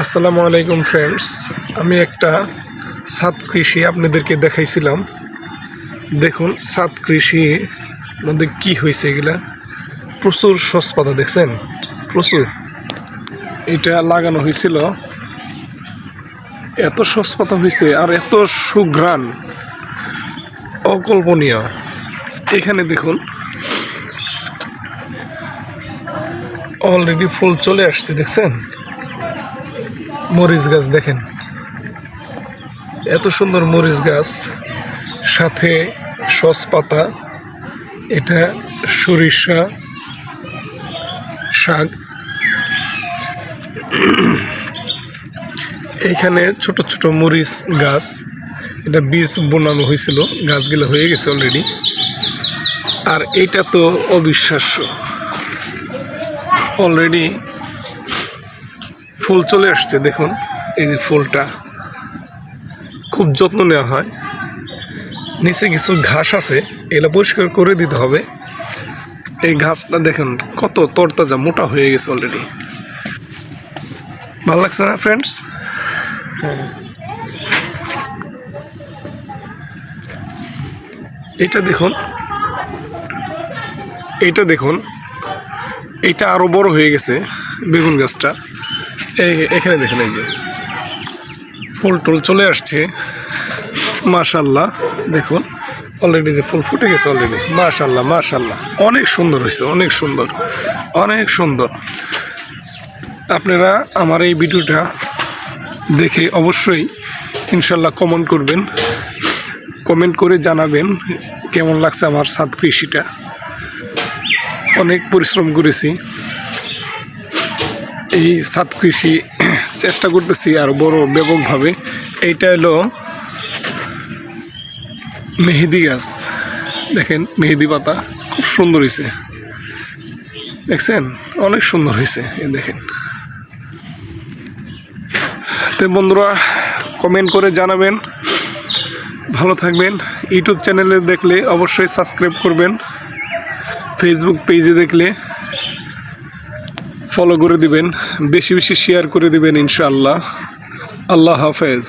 আসসালামু আলাইকুম ফ্রেন্ডস আমি একটা সাত কৃষি আপনাদেরকে দেখাইছিলাম। দেখুন, সাত কৃষি মধ্যে কি হয়েছে এগুলা? প্রচুর সসপাতা দেখছেন? প্রচুর। এটা লাগানো হয়েছিল। এত সসপাতা হয়েছে আর এত সুঘ্রাণ। অকল্পনীয়। এখানে দেখুন অলরেডি ফুল চলে আসছে, দেখছেন? মরিচ গাছ দেখেন। এত সুন্দর মরিচ গাছ, সাথে সস পাতা, এটা সরিষা শাক। এখানে ছোট ছোট মরিচ গাছ, এটা বীজ বোনানো হয়েছিল, গাছগুলো হয়ে গেছে অলরেডি আর এটা তো অবিশ্বাস্য। অলরেডি ফুল চলে আসছে, দেখুন, এই যে ফুলটা। খুব যত্ন নেওয়া হয়। নিচে কিছু ঘাস আছে, এগুলো পরিষ্কার করে দিতে হবে। এই ঘাসটা দেখুন, কত তরতাজা, মোটা হয়ে গেছে অলরেডি ভালো লাগছে না ফ্রেন্ডস এটা দেখুন এইটা দেখুন এইটা আরও বড় হয়ে গেছে বেগুন গাছটা। এই এখানে দেখেন, এই যে ফুল টুল চলে আসছে। মাশাল্লাহ দেখুন অলরেডি যে ফুল ফুটে গেছে অলরেডি মাশাল্লাহ মাশাল্লাহ অনেক সুন্দর হয়েছে, অনেক সুন্দর অনেক সুন্দর। আপনারা আমার এই ভিডিওটা দেখে অবশ্যই ইনশাল্লাহ কমেন্ট করবেন। কমেন্ট করে জানাবেন কেমন লাগছে আমার সাত কৃষিটা অনেক পরিশ্রম করেছি। এই সাত কৃষি চেষ্টা করতেছি আর বড় ব্যাপকভাবে। এইটা হলো মেহেদি গাছ। দেখেন, মেহেদি পাতা খুব সুন্দর হয়েছে দেখছেন? অনেক সুন্দর হয়েছে এই দেখেন। তো বন্ধুরা কমেন্ট করে জানাবেন। ভালো থাকবেন। ইউটিউব চ্যানেলে দেখলে অবশ্যই সাবস্ক্রাইব করবেন। ফেসবুক পেজে দেখলে ফলো করে দিবেন বেশি বেশি শেয়ার করে দিবেন ইনশাআল্লাহ। আল্লাহ হাফেজ।